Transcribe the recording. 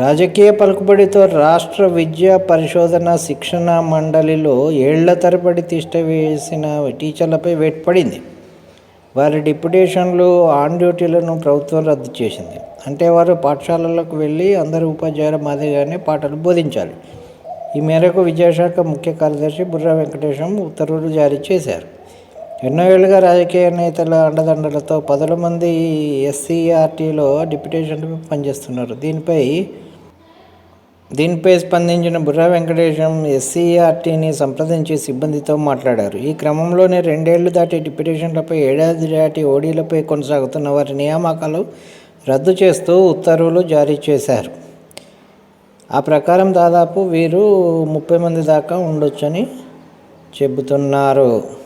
రాజకీయ పలుకుబడితో రాష్ట్ర విద్యా పరిశోధన శిక్షణ మండలిలో ఏళ్ళ తరబడి తిష్టవేసిన టీచర్లపై వేటు పడింది. వారి డిప్యుటేషన్లు ఆన్ డ్యూటీలను ప్రభుత్వం రద్దు చేసింది. అంటే వారు పాఠశాలలకు వెళ్ళి అందరు ఉపాధ్యాయుల మాదిరిగానే పాఠాలు బోధించాలి. ఈ మేరకు విద్యాశాఖ ముఖ్య కార్యదర్శి బుర్రా వెంకటేశం ఉత్తర్వులు జారీ చేశారు. ఎన్నో ఏళ్ళుగా రాజకీయ నేతల అండదండలతో పదుల మంది ఎస్సీఆర్టీలో డిప్యుటేషన్లు పనిచేస్తున్నారు. దీనిపై దీనిపై స్పందించిన బుర్రా వెంకటేశం ఎస్సీఆర్టీని సంప్రదించి సిబ్బందితో మాట్లాడారు. ఈ క్రమంలోనే రెండేళ్ళు దాటి డిప్యుటేషన్లపై ఏడాది దాటి ఓడీలపై కొనసాగుతున్న వారి నియామకాలు రద్దు చేస్తూ ఉత్తర్వులు జారీ చేశారు. ఆ ప్రకారం దాదాపు వీరు ముప్పై మంది దాకా ఉండొచ్చని చెబుతున్నారు.